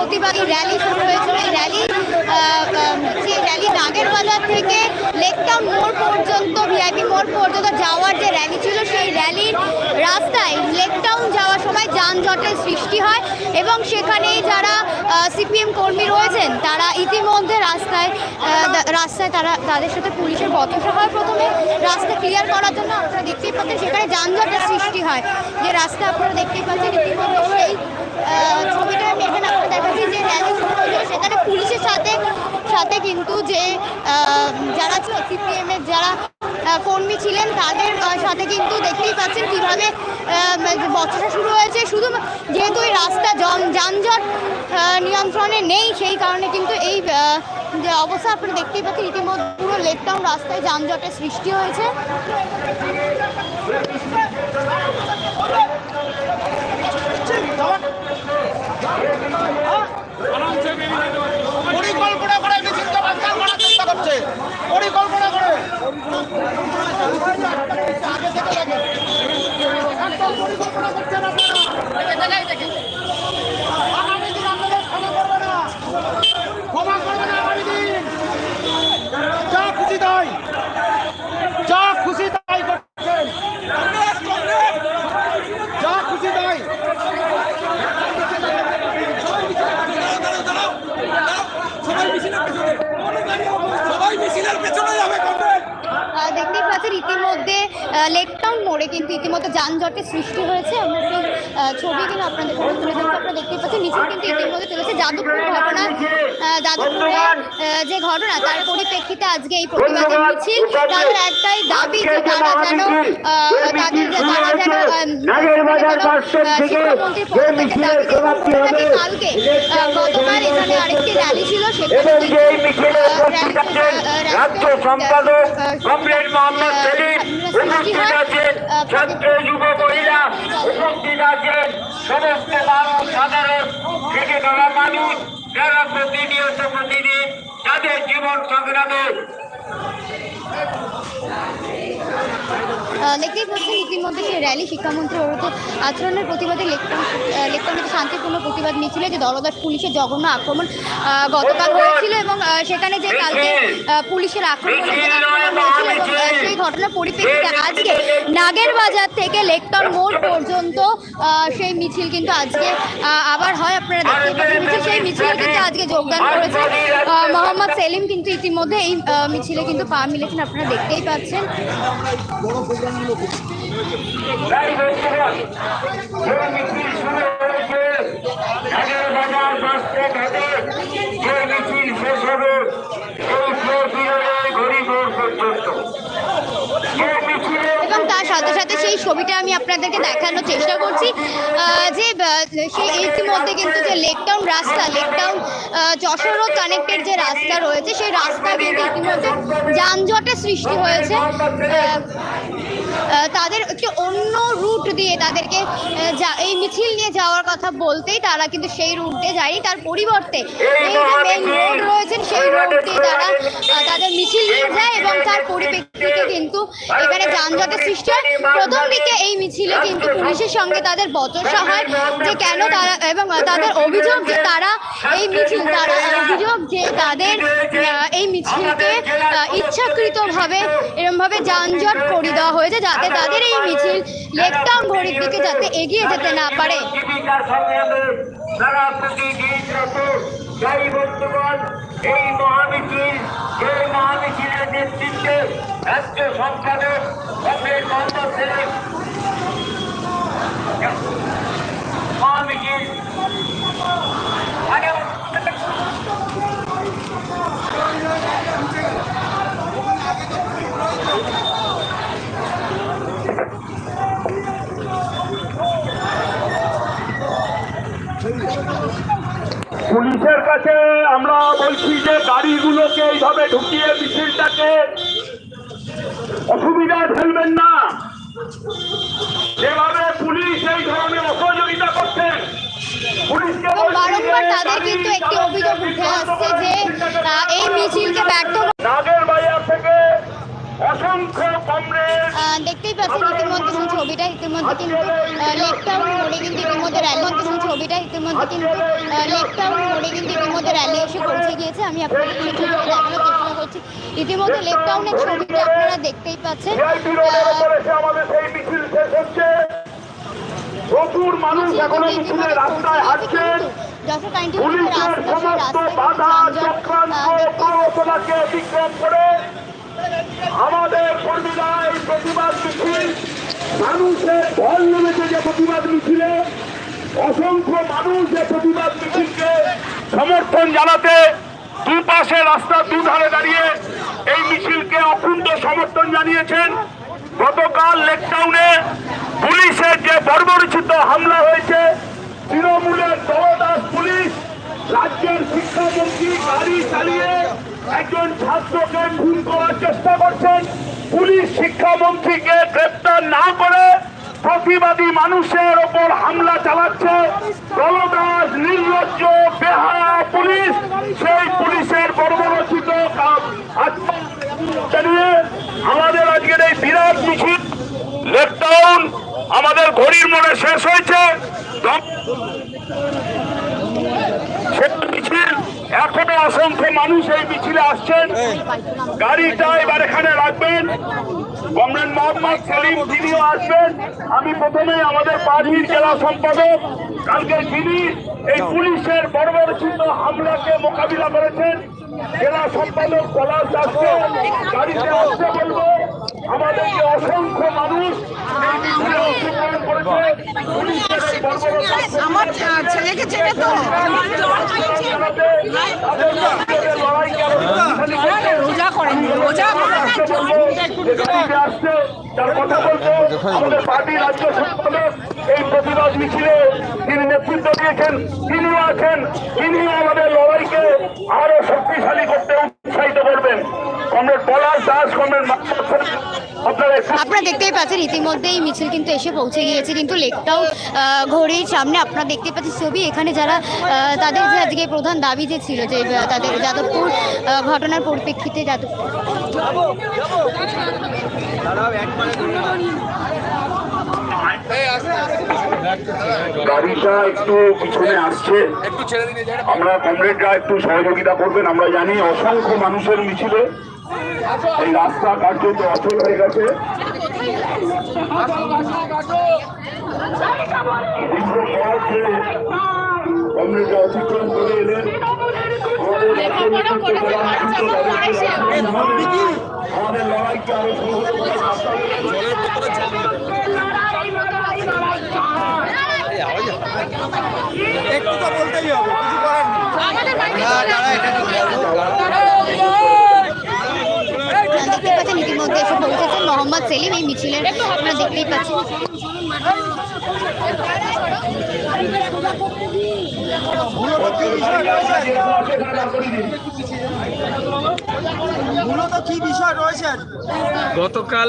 প্রতিবাদী র্যালি শুরু হয়েছিল। এই র্যালি সেই র্যালি নাগের বাজার থেকে লেকটাউন মোড় পর্যন্ত ভিআইপি মোড় পর্যন্ত যাওয়ার যে র্যালি ছিল, সেই র্যালির রাস্তায় লেকটাউন সময় যানজটের সৃষ্টি হয় এবং সেখানে যারা সিপিএম কর্মী রয়েছেন, তারা ইতিমধ্যে রাস্তায় রাস্তায় তারা, তাদের সাথে পুলিশের বচসা হয় প্রথমে রাস্তা ক্লিয়ার করার জন্য আপনারা দেখতেই পাচ্ছেন সেখানে যানজটের সৃষ্টি হয়। যে রাস্তা আপনারা দেখতেই পাচ্ছেন ইতিমধ্যে সেই ছবিটা আমি এখানে আপনাদের দেখাচ্ছি, যে র্যালি শুরু হয়েছিল সেখানে পুলিশের সাথে সাথে কিন্তু যে যারা ছিল সিপিএম যারা কর্মী ছিলেন, তাদের সাথে কিন্তু দেখতেই পাচ্ছেন কীভাবে বছরটা শুরু হয়েছে। শুধু যেহেতু এই রাস্তা যানজট নিয়ন্ত্রণে নেই, সেই কারণে কিন্তু এই যে অবস্থা আপনারা দেখতেই পাচ্ছেন, ইতিমধ্যে পুরো লেকটাউন রাস্তায় যানজটের সৃষ্টি হয়েছে। পরিকল্পনা করে করার চেষ্টা করছে। পরিকল্পনা করে। আগে থেকে দেখেন একদম পরিকল্পনা করছেন আপনারা আগামী দিন আপনাদের ক্ষমা করবে না ক্ষমা করবে না আগামী দিন যা খুশি তাই যা খুশি তাই করছেন যা খুশি তাই সবাই মিছিলের পেছনে সবাই মিছিলের পেছনে যাবে কমরেড আহ, দেখতেই পাচ্ছেন ইতিমধ্যে লেকটাউন মোড়ে কিন্তু ইতিমধ্যে যানজটের সৃষ্টি হয়েছে আমরা সেই ছবি কিন্তু আপনাদের সামনে তুলে ধরছি। আপনারা দেখতেই পাচ্ছেন মিছিল কিন্তু ইতিমধ্যে চলেছে যাদবপুর ঘটনা। যাদবপুরে যে ঘটনা তার পরিপ্রেক্ষিতে আজকে এই প্রতিবাদী মিছিল তাদের একটাই দাবি যে তারা যেন তাদের যে তারা যেন থেকে দাবি কালকে গতকাল এখানে আরেকটি র্যালি ছিল সেখানে রাজ্য সম্পাদক কমরেড মোহাম্মদ সেলিম উপস্থিত আছেন। ছাত্র যুব মহিলা উপস্থিত আছেন। সমস্ত মানুষ সাধারণ থেকে যারা মানুষ যারা প্রতিনিয়ত প্রতিদিন তাদের জীবন সংগ্রামে দেখতেই পাচ্ছেন ইতিমধ্যে সেই র্যালি শিক্ষামন্ত্রী অরুত আচরণের প্রতিবাদে লেকটাউনের শান্তিপূর্ণ প্রতিবাদ মিছিলে যে দলদাস পুলিশের জঘন্য আক্রমণ গতকাল হয়েছিল এবং সেখানে যে কালকে পুলিশের আক্রমণ হয়েছিল এবং সেই ঘটনার পরিপ্রেক্ষিতে আজকে নাগের বাজার থেকে লেকটাউন মোড় পর্যন্ত সেই মিছিল কিন্তু আজকে আহ, আবার হয়। আপনারা দেখতে পাচ্ছেন সেই মিছিলে কিন্তু আজকে যোগদান করেছে মোহাম্মদ সেলিম কিন্তু ইতিমধ্যে এই মিছিলে কিন্তু পা মিলেছেন। আপনারা দেখতেই পাচ্ছেন। এবং তার সাথে সাথে সেই ছবিটা আমি আপনাদেরকে দেখানোর চেষ্টা করছি। যে সেই ইতিমধ্যে কিন্তু যে লেকটাউন রাস্তা লেকটাউন যশোর রোড কানেক্টেড যে রাস্তা রয়েছে সেই রাস্তা কিন্তু ইতিমধ্যে যানজটের সৃষ্টি হয়েছে। তাদের একটি অন্য রুট দিয়ে তাদেরকে যা- এই মিছিল নিয়ে যাওয়ার কথা বলতেই তারা কিন্তু সেই রুট দিয়ে যায়নি। তার পরিবর্তে এই যে মেইন রোড দিয়ে তারা তাদের মিছিল নিয়ে যায় এবং তার পরিপ্রেক্ষিতে কিন্তু এখানে যানজটের সৃষ্টি হয়। প্রথম দিকে এই মিছিলে কিন্তু পুলিশের সঙ্গে তাদের বচসা হয় যে কেন তারা এবং তাদের অভিযোগ যে তারা এই মিছিল তারা অভিযোগ যে তাদের এই মিছিলকে ইচ্ছাকৃতভাবে এরমভাবে যানজট করে দেওয়া হয়েছে যাতে তাদের এই মিছিল লেকটাউন ঘড়ির দিকে যাতে এগিয়ে যেতে না পারে। এই মহামিছিল এই মহামিছিলের নেতৃত্বে রাষ্ট্রীয় সম্পাদক কমরেড মোহাম্মদ সেলিম মহামিছিল আগে পুলিশের কাছে আমরা বলছি যে গাড়িগুলোকে এইভাবে ঢুকিয়ে মিছিলটাকে অসুবিধা ফেলবেন না। যেভাবে পুলিশ এই ধরনের অসহযোগিতা করছেন বারংবার তাদের কিন্তু একটি অভিযোগ উঠে আসছে যে এই মিছিলকে ব্যর্থ নাগের বাজার থেকে অসংখ্য কমরেড আহ, দেখতেই পাচ্ছেন ইতিমধ্যে সেই ছবিটা ইতিমধ্যে কিন্তু লেকটাউন মোড়ে কিন্তু ইতিমধ্যে র্যালি মধ্যে সেই ছবিটা ইতিমধ্যে কিন্তু লেক টাউন মোড়ে কিন্তু ইতিমধ্যে র্যালি এসে পৌঁছে গিয়েছে। আমি আপনাদের সেই ছবিটা দেখানোর চেষ্টা করছি। ইতিমধ্যে লেক টাউনের ছবিটা আপনারা দেখতেই পাচ্ছেন। আমাদের সেই মিছিল শেষ হচ্ছে। প্রচুর মানুষ এখনও মিছিলের রাস্তায় হাঁটছেন পুলিশের সমস্ত বাধা চক্রান্ত প্ররোচনাকে অতিক্রম করে আমাদের কর্মীরা এই প্রতিবাদ মিছিল, মানুষের ঢল নেমেছে যে প্রতিবাদ মিছিলে, অসংখ্য মানুষ যে প্রতিবাদ মিছিলকে সমর্থন জানাতে দুপাশে রাস্তার দুধারে দাঁড়িয়ে এই মিছিলকে অকুণ্ঠ সমর্থন জানিয়েছেন। গতকাল লেকটাউনে পুলিশের যে বর্বরচিত হামলা হয়েছে, তৃণমূলের দলদাস পুলিশ, রাজ্যের শিক্ষামন্ত্রী গাড়ি চালিয়ে একজন ছাত্রকে খুন করার চেষ্টা করছেন। পুলিশ শিক্ষামন্ত্রীকে গ্রেপ্তার না করে প্রতিবাদী মানুষের ওপর হামলা চালাচ্ছে। দলদাস, নির্লজ্জ, বেহায়া পুলিশ, সেই পুলিশের বর্বরচিত আমাদের আজকের এই বিরাট মিছিল লেকডাউন আমাদের ঘড়ির মনে শেষ হয়েছে। এখনও অসংখ্য মানুষ এই মিছিলে আসছেন। গাড়িটা এবার এখানে রাখবেন। কমরেড মোহাম্মদ সেলিম তিনিও আসবেন। আমি প্রথমে আমাদের পার্টির জেলা সম্পাদক কালকে যিনি এই পুলিশের বড় বড় বর্বরচিত হামলাকে মোকাবিলা করেছেন জেলা সম্পাদক পলাশ দাসকে গাড়িতে আসতে বলব। আমাদের যে অসংখ্য মানুষ আমার ছেলেকে ছেড়ে তো। রোজা করেন রোজা করেন। আমাদের পার্টি রাজ্য সম্পাদক এই প্রতিবাদ মিছিলে তিনি নেতৃত্ব দিয়েছেন তিনিও আছেন তিনিও আমাদের লড়াইকে আরও শক্তিশালী করতে উৎসাহিত করবেন। আপনারা দেখতেই পাচ্ছেন ইতিমধ্যেই মিছিল কিন্তু এসে পৌঁছে গিয়েছে কিন্তু লেকটাও ঘড়ির সামনে আপনারা দেখতে পাচ্ছেন ছবি। এখানে যারা তাদের যে আজকে প্রধান দাবি যে ছিল যে তাদের যাদবপুর ঘটনার পরিপ্রেক্ষিতে যাদবপুর। গাড়িটা একটু পিছনে আসছে। আমরা কমরেডরা একটু সহযোগিতা করবেন আমরা জানি অসংখ্য মানুষের মিছিলে এই রাস্তা কার্যত অচল হয়ে গেছে। দীর্ঘ পথ ধরে কমরেডরা অতিক্রম করে এলেন। আমাদের লড়াইকে আরও একটু তো বলতেই হবে কিছু করার নেই। ইতিমধ্যে এসে পৌঁছেছেন মোহাম্মদ সেলিম এই মিছিলের আপনারা দেখতেই পাচ্ছেন। মূলত কি বিষয় রয়েছে? গতকাল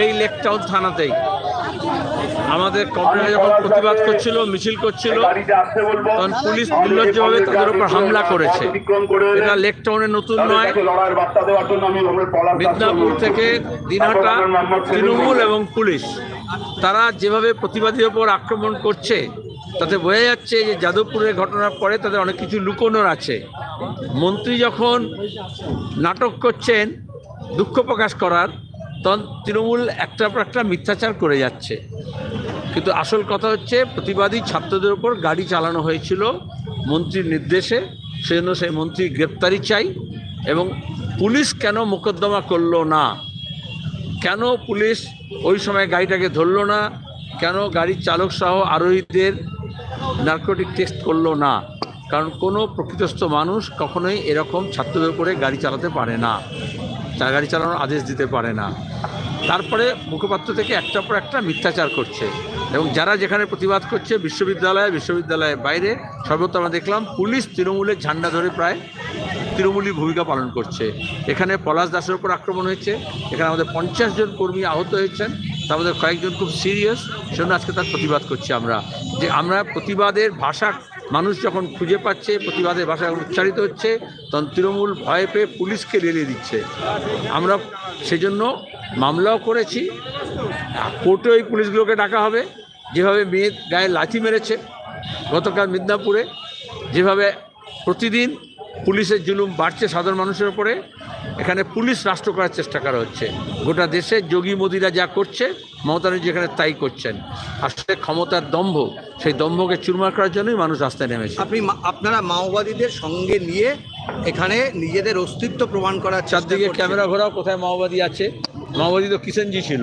এই লেকটাউন থানাতেই আমাদের কমরেডরা যখন প্রতিবাদ করছিল, মিছিল করছিল, তখন পুলিশ নির্লজ্জভাবে তাদের উপর হামলা করেছে। এটা লেকটাউনে নতুন নয়। মিদনাপুর থেকে। দিনহাটা, তৃণমূল এবং পুলিশ, তারা যেভাবে প্রতিবাদীর ওপর আক্রমণ করছে, তাতে বোঝা যাচ্ছে যে যাদবপুরের ঘটনার পরে তাদের অনেক কিছু লুকোনোর আছে। মন্ত্রী যখন নাটক করছেন, দুঃখ প্রকাশ করার, তখন তৃণমূল একটার পর একটা মিথ্যাচার করে যাচ্ছে। কিন্তু আসল কথা হচ্ছে প্রতিবাদী ছাত্রদের উপর গাড়ি চালানো হয়েছিল মন্ত্রীর নির্দেশে। সেজন্য সেই মন্ত্রী গ্রেপ্তারি চাই এবং পুলিশ কেন মোকদ্দমা করল না? কেন পুলিশ ওই সময় গাড়িটাকে ধরলো না? কেন গাড়ির চালক সহ আরোহীদের নার্কোটিক টেস্ট করল না? কারণ কোনো প্রকৃতস্থ মানুষ কখনোই এরকম ছাত্রদের উপরে গাড়ি চালাতে পারে না। তার গাড়ি চালানোর আদেশ দিতে পারে না। তারপরে মুখপাত্র থেকে একটার পর একটা মিথ্যাচার করছে। এবং যারা যেখানে প্রতিবাদ করছে, বিশ্ববিদ্যালয়ে, বিশ্ববিদ্যালয়ের বাইরে সর্বত্র আমরা দেখলাম পুলিশ তৃণমূলের ঝান্ডা ধরে প্রায় তৃণমূলী ভূমিকা পালন করছে। এখানে পলাশ দাসের উপর আক্রমণ হয়েছে। এখানে আমাদের পঞ্চাশ জন কর্মী আহত হয়েছেন। তার মধ্যে কয়েকজন খুব সিরিয়াস। সেজন্য আজকে তার প্রতিবাদ করছি আমরা। যে আমরা প্রতিবাদের ভাষা মানুষ যখন খুঁজে পাচ্ছে, প্রতিবাদের ভাষা যখন উচ্চারিত হচ্ছে, তখন তৃণমূল ভয় পেয়ে পুলিশকে রেলিয়ে দিচ্ছে। আমরা সেজন্য মামলাও করেছি। কোর্টে ওই পুলিশগুলোকে ডাকা হবে। যেভাবে মেয়ের গায়ে লাথি মেরেছে গতকাল মিদনাপুরে যেভাবে প্রতিদিন পুলিশের জুলুম বাড়ছে সাধারণ মানুষের উপরে এখানে পুলিশ রাষ্ট্র করার চেষ্টা করা হচ্ছে। গোটা দেশে যোগী মোদিরা যা করছে মমতা এখানে তাই করছেন। আসলে ক্ষমতার দম্ভ সেই দম্ভকে চুরমার করার জন্যই মানুষ রাস্তায় নেমেছে। আপনি আপনারা মাওবাদীদের সঙ্গে নিয়ে এখানে নিজেদের অস্তিত্ব প্রমাণ করার চারদিকে ক্যামেরা ঘোরাও কোথায় মাওবাদী আছে? মাওবাদী তো কিষেনজি ছিল।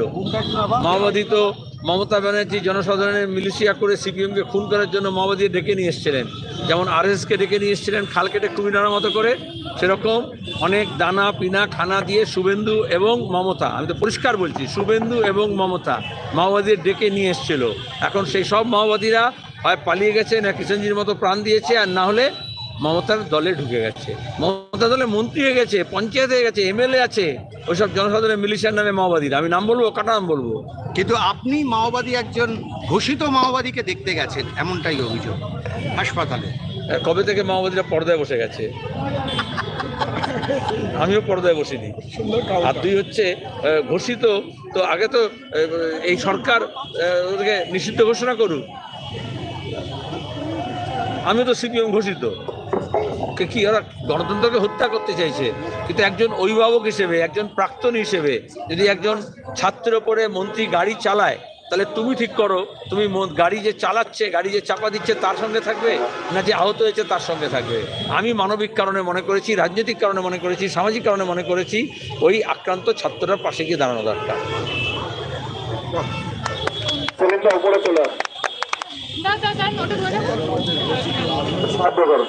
মাওবাদী তো মমতা ব্যানার্জি জনসাধারণের মিলিশিয়া করে সিপিএমকে খুন করার জন্য মাওবাদী ডেকে নিয়ে এসেছিলেন। যেমন আরএসকে ডেকে নিয়ে এসেছিলেন খাল কেটে কুমিনার মতো করে। সেরকম অনেক দানা, পিনা, খানা দিয়ে শুভেন্দু এবং মমতা, আমি তো পরিষ্কার বলছি, শুভেন্দু এবং মমতা মাওবাদীদের ডেকে নিয়ে এসেছিল। এখন সেই সব মাওবাদীরা হয় পালিয়ে গেছে না কিষেনজির মতো প্রাণ দিয়েছে, আর না হলে মমতার দলে ঢুকে গেছে। মমতা দলে মন্ত্রী হয়ে গেছে, পঞ্চায়েত হয়ে গেছে, এমএলএ আছে। ওইসব জনসাধারণের মিলিশিয়ার নামে মাওবাদীরা। আমি নাম বলব কাটা নাম বলব? কিন্তু আপনি মাওবাদী একজন ঘোষিত মাওবাদীকে দেখতে গেছেন এমনটাই অভিযোগ হাসপাতালে। কবে থেকে মাওবাদীরা পর্দায় বসে গেছে? আমিও পর্দায় বসিনি। আর দুই হচ্ছে ঘোষিত তো আগে তো এই সরকার ওদেরকে নিষিদ্ধ ঘোষণা করুক। আমি তো সিপিএম ঘোষিত। কে কি ওরা গণতন্ত্রকে হত্যা করতে চাইছে? কিন্তু একজন অভিভাবক হিসেবে একজন প্রাক্তন হিসেবে যদি একজন ছাত্রের ওপরে মন্ত্রী গাড়ি চালায় তাহলে তুমি ঠিক করো তুমি ম- গাড়ি যে চালাচ্ছে গাড়ি যে চাপা দিচ্ছে তার সঙ্গে থাকবে না যে আহত হয়েছে তার সঙ্গে থাকবে? আমি মানবিক কারণে মনে করেছি রাজনৈতিক কারণে মনে করেছি সামাজিক কারণে মনে করেছি ওই আক্রান্ত ছাত্রটার পাশে গিয়ে দাঁড়ানো দরকার। সাহায্য করো।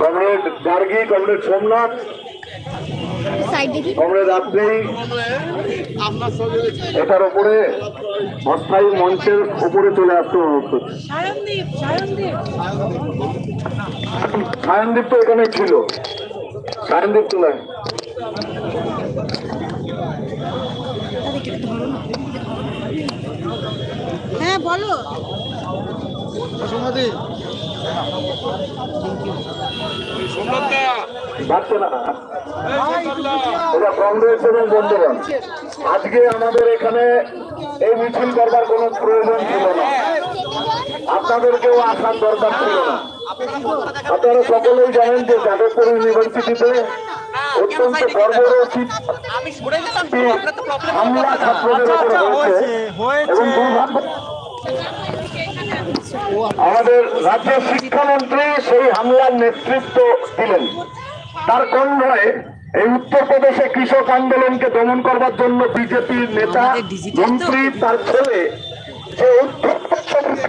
Comrade Gargi comrade Somnath. Comrade Atreyi এটার উপরে অস্থায়ী মঞ্চের উপরে চলে আসতে অনুরোধ করছি সায়নদীপ। তো এখানে ছিল। সায়নদীপ চলে আয়। হ্যাঁ বলো। পারছে না এটা কংগ্রেস এবং বন্ধুগণ আজকে আমাদের এখানে এই মিছিল করবার কোনো প্রয়োজন ছিল না। আপনাদেরকেও আসার দরকার ছিল না। আপনারা সকলেই জানেন যে যাদবপুর ইউনিভার্সিটিতে অত্যন্ত হামলা ছাত্রদের উপরে হয়েছে এবং দুর্ভাগ্য আমাদের রাজ্যের শিক্ষামন্ত্রী সেই হামলার নেতৃত্ব দিলেন। তার কন্যায় এই উত্তরপ্রদেশে কৃষক আন্দোলনকে দমন করবার জন্য বিজেপির নেতা মন্ত্রী তার ছেলে যে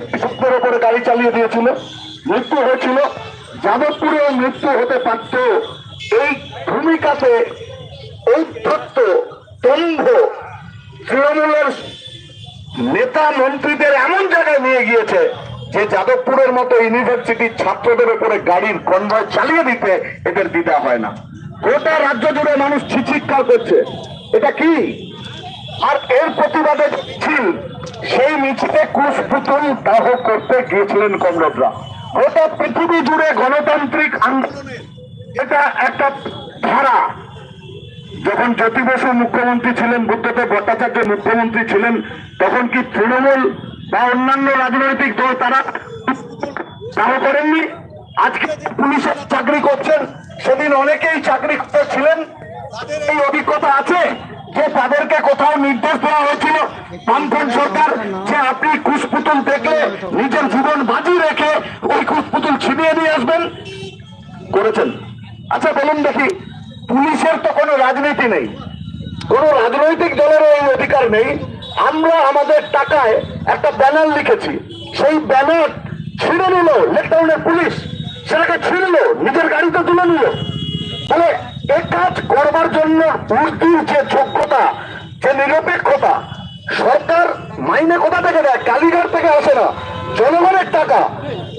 কৃষকদের উপরে গাড়ি চালিয়ে দিয়েছিল মৃত্যু হয়েছিল যাদবপুরে মৃত্যু হতে পারত। এই ভূমিকাতে ঔদ্ধত্য দম্ভ তৃণমূলের নেতা মন্ত্রীদের এমন জায়গায় নিয়ে গিয়েছে যে যাদবপুরের মতো ইউনিভার্সিটির ছাত্রদের উপরে গাড়ির কনভয় চালিয়ে দিতে এদের দ্বিধা হয় না। গোটা রাজ্য জুড়ে মানুষ ছিচিৎকার করছে। এটা কি? আর এর প্রতিবাদে মিছিল সেই মিছিলে কুশপুতুল দাহ করতে গিয়েছিলেন কমরেডরা। গোটা পৃথিবী জুড়ে গণতান্ত্রিক আন্দোলনে এটা একটা ধারা। যখন জ্যোতি বসু মুখ্যমন্ত্রী ছিলেন, বুদ্ধদেব ভট্টাচার্য মুখ্যমন্ত্রী ছিলেন, তখন কি তৃণমূল বা অন্যান্য রাজনৈতিক দল তারা দাহ করেননি। আজকে পুলিশের চাকরি করছেন, সেদিন অনেকেই চাকরি ছিলেন। তাদের এই অভিজ্ঞতা আছে যে তাদেরকে কোথাও নির্দেশ দেওয়া হয়েছিল। বামফ্রন্ট সরকার যে আপনি কুশপুতুল দেখলে নিজের জীবন বাজি রেখে ওই কুশপুতুল ছিনিয়ে নিয়ে আসবেন, করেছেন। আচ্ছা বলুন দেখি, পুলিশের তো কোনো রাজনীতি নেই, কোনো রাজনৈতিক দলেরও এই অধিকার নেই। আমরা আমাদের টাকায় একটা ব্যানার লিখেছি। সেই ব্যানার ছিঁড়ে নিল লেকটাউনের পুলিশ। সেটাকে ছিঁড়লো নিজের গাড়িতে তুলে নিল। তাহলে এ কাজ করবার জন্য উর্দির যে যোগ্যতা, যে নিরপেক্ষতা, সরকার মাইনে কোথা থেকে দেয়? কালীঘাট থেকে আসে না। জনগণের টাকা।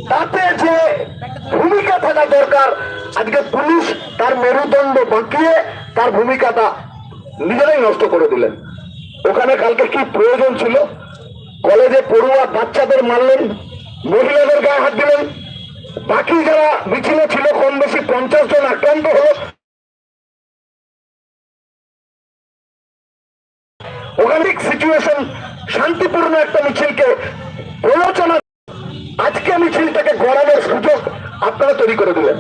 তাতে যে ভূমিকা থাকা দরকার, আজকে পুলিশ তার মেরুদণ্ড বাঁকিয়ে তার ভূমিকাটা নিজেরাই নষ্ট করে দিলেন। ওখানে কালকে কি প্রয়োজন ছিল? কলেজে পড়ুয়া বাচ্চাদের মারলেন, মহিলাদের গায়ে হাত দিলেন। বাকি যারা মিছিলে ছিল, কম বেশি পঞ্চাশ জন আক্রান্ত হলো। ওখানে সিচুয়েশন শান্তিপূর্ণ একটা মিছিলকে প্রলোচনা। আজকে মিছিলটাকে গড়ানোর সুযোগ আপনারা তৈরি করে দিলেন।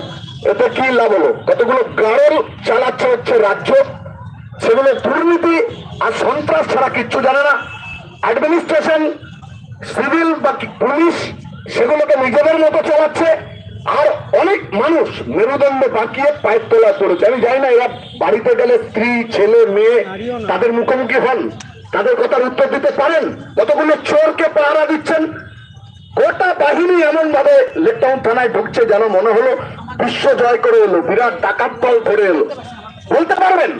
এতে কি লাভ হলো? কতগুলো গাড়ল চালাচ্ছে হচ্ছে রাজ্য? সেগুলো দুর্নীতি আর সন্ত্রাস ছাড়া কিচ্ছু জানে না। অ্যাডমিনিস্ট্রেশন সিভিল বা পুলিশ সেগুলোকে নিজেদের মতো চালাচ্ছে। আর অনেক মানুষ মেরুদণ্ড বাঁকিয়ে পায়ের তোলা করেছে আমি জানি না এরা বাড়িতে গেলে স্ত্রী, ছেলে, মেয়ে, তাদের মুখোমুখি হন, তাদের কথার উত্তর দিতে পারেন। কতগুলো চোরকে পাহারা দিচ্ছেন। গোটা বাহিনী এমন ভাবে লেকটাউন থানায় ঢুকছে যেন মনে হলো, বিশ্ব জয় করে এলো, বিরাট ডাকাত দল ধরে এলো। বলতে পারবেন?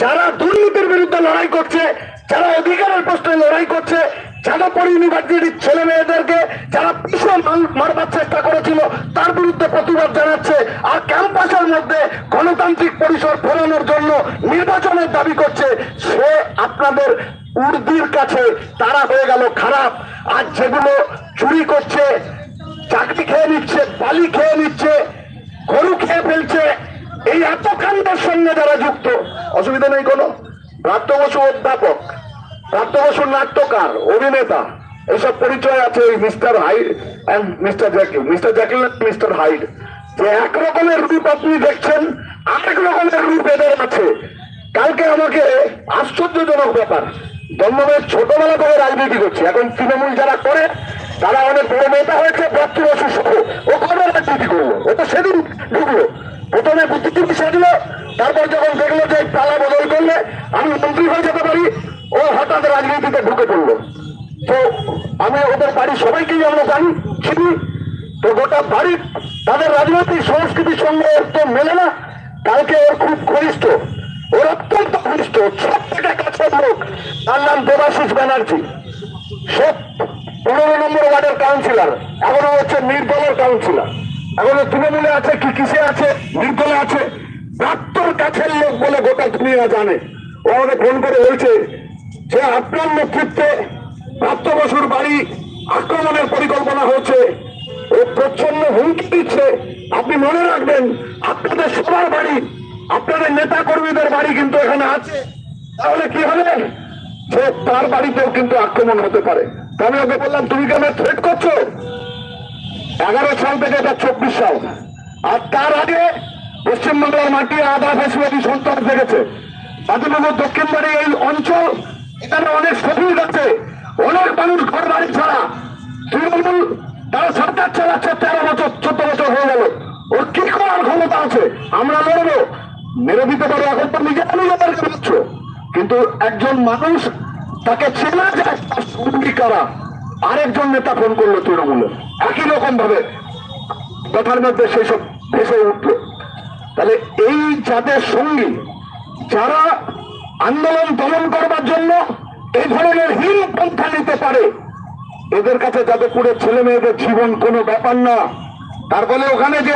যারা দুর্নীতির বিরুদ্ধে লড়াই করছে, যারা অধিকারের প্রশ্নে লড়াই করছে যাদবপুর ইউনিভার্সিটির ছেলে মেয়েদেরকে যারা ভীষণ মারবার চেষ্টা করেছিল, তার বিরুদ্ধে প্রতিবাদ জানাচ্ছে আর ক্যাম্পাসের মধ্যে গণতান্ত্রিক পরিসর ফেরানোর জন্য নির্বাচনের দাবি করছে, সে আপনাদের উর্দির কাছে তারা হয়ে গেল খারাপ। আর যেগুলো চুরি করছে, চাকরি খেয়ে নিচ্ছে, বালি খেয়ে নিচ্ছে, গরু খেয়ে ফেলছে এই এত কাণ্ডের সঙ্গে যারা যুক্ত, অসুবিধা নেই কোনো। প্রাপ্ত বসু অধ্যাপক, প্রাপ্ত বসু নাট্যকার, অভিনেতা, এসব পরিচয় আছে ওই mister Hyde and mister Jekyll mister Jekyll mister Hyde, যে এক রকমের রূপ আপনি দেখছেন, আরেক রকমের রূপ এদের আছে। কালকে আমাকে আশ্চর্যজনক ব্যাপার দমদমের ছোটবেলা থেকে রাজনীতি করছে, এখন তৃণমূল যারা করে, তারা অনেক বড় নেতা হয়েছে বসু সহ, ও কবে রাজনীতি করল? ও তো সেদিন ঢুকলো। প্রথমে বুদ্ধিজীবী সাজলো তারপর যখন দেখল যে তালা বদল করলে, আমি মন্ত্রী হয়ে যেতে পারি, ও হঠাৎ রাজনীতিতে ঢুকে পড়ল। তো আমি ওদের বাড়ির সবাইকেই আমরা জানি, চিনি। তো গোটা বাড়ির তাদের রাজনৈতিক সংস্কৃতির সঙ্গে ওর তো মেলে না। কালকে ওর খুব ঘনিষ্ঠ, ওর অত্যন্ত ঘনিষ্ঠ সব থেকে কাছের লোক। তার নাম দেবাশিস ব্যানার্জি। সে পনেরো নম্বর ওয়ার্ডের কাউন্সিলর, এখনও হচ্ছে নির্দলের কাউন্সিলর। এখনও তৃণমূলে আছে, কি কিসে আছে, নির্দলে আছে প্রাক্তর কাছের লোক বলে গোটা দুনিয়া জানে। ও আমাকে ফোন করে বলছে যে আপনার নেতৃত্বে প্রাপ্ত বসুর বাড়ি আক্রমণের পরিকল্পনা হচ্ছে ও প্রচ্ছন্ন হুমকি দিচ্ছে। আপনি মনে রাখবেন, আপনাদের সবার বাড়ি, আপনাদের নেতা কর্মীদের বাড়ি কিন্তু এখানে আছে। তাহলে কি হবে? যে তার বাড়িতেও কিন্তু আক্রমণ হতে পারে। আমি ওকে বললাম, তুমি কেন থ্রেট করছ? এগারো সাল থেকে এটা চব্বিশ সাল। আর তার আগে পশ্চিমবাংলার মাটি আধা ফেসিবাদী সন্ত্রাস দেখেছে দক্ষিণ বাড়ি এই অঞ্চল এখানে অনেক শহীদ আছে। অনেক মানুষ ঘর বাড়ি ছাড়া। তৃণমূল তারা সরকার চালাচ্ছে, তেরো বছর, চোদ্দ বছর হয়ে গেল। ওর কি করার ক্ষমতা আছে? আমরা লড়বো। মেরে দিতে পারো, এখন তো নিজে বুঝছ কিন্তু একজন মানুষ তাকে চেনা যায় কারা? আরেকজন নেতা ফোন করল তৃণমূলে একই রকম ভাবে কথার মধ্যে সেই সব ভেসে উঠল। তাহলে এই যাদের সঙ্গী যারা আন্দোলন দমন করবার জন্য এই ধরনের হীন পন্থা নিতে পারে, এদের কাছে যাদবপুরের ছেলে মেয়েদের জীবন কোনো ব্যাপার না। তার ফলে ওখানে যে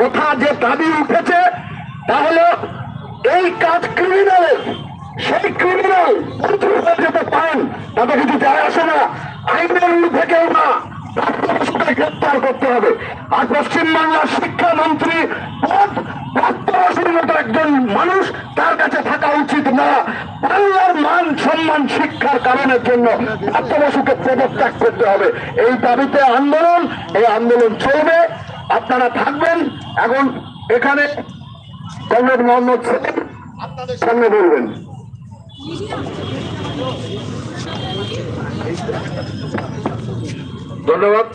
কথা, যে দাবি উঠেছে, তাহলে এই কাজ ক্রিমিনালের সেই ক্রিমিনাল যেতে পান তাতে কিছু যায় আসে না। আইনের ঊর্ধ্বে কেউ না গ্রেপ্তার করতে হবে। আর পশ্চিমবাংলার শিক্ষামন্ত্রী পদ প্রাপ্তবয়সের মতো একজন মানুষ তার কাছে থাকা উচিত না। বাংলার মান সম্মান শিক্ষার কারণের জন্য প্রাপ্তবয়সকে পদত্যাগ করতে হবে। এই দাবিতে আন্দোলন, এই আন্দোলন চলবে। আপনারা থাকবেন। এখন এখানে কমরেড মোহাম্মদ সেলিম, আপনাদের সামনে বলবেন। ধন্যবাদ।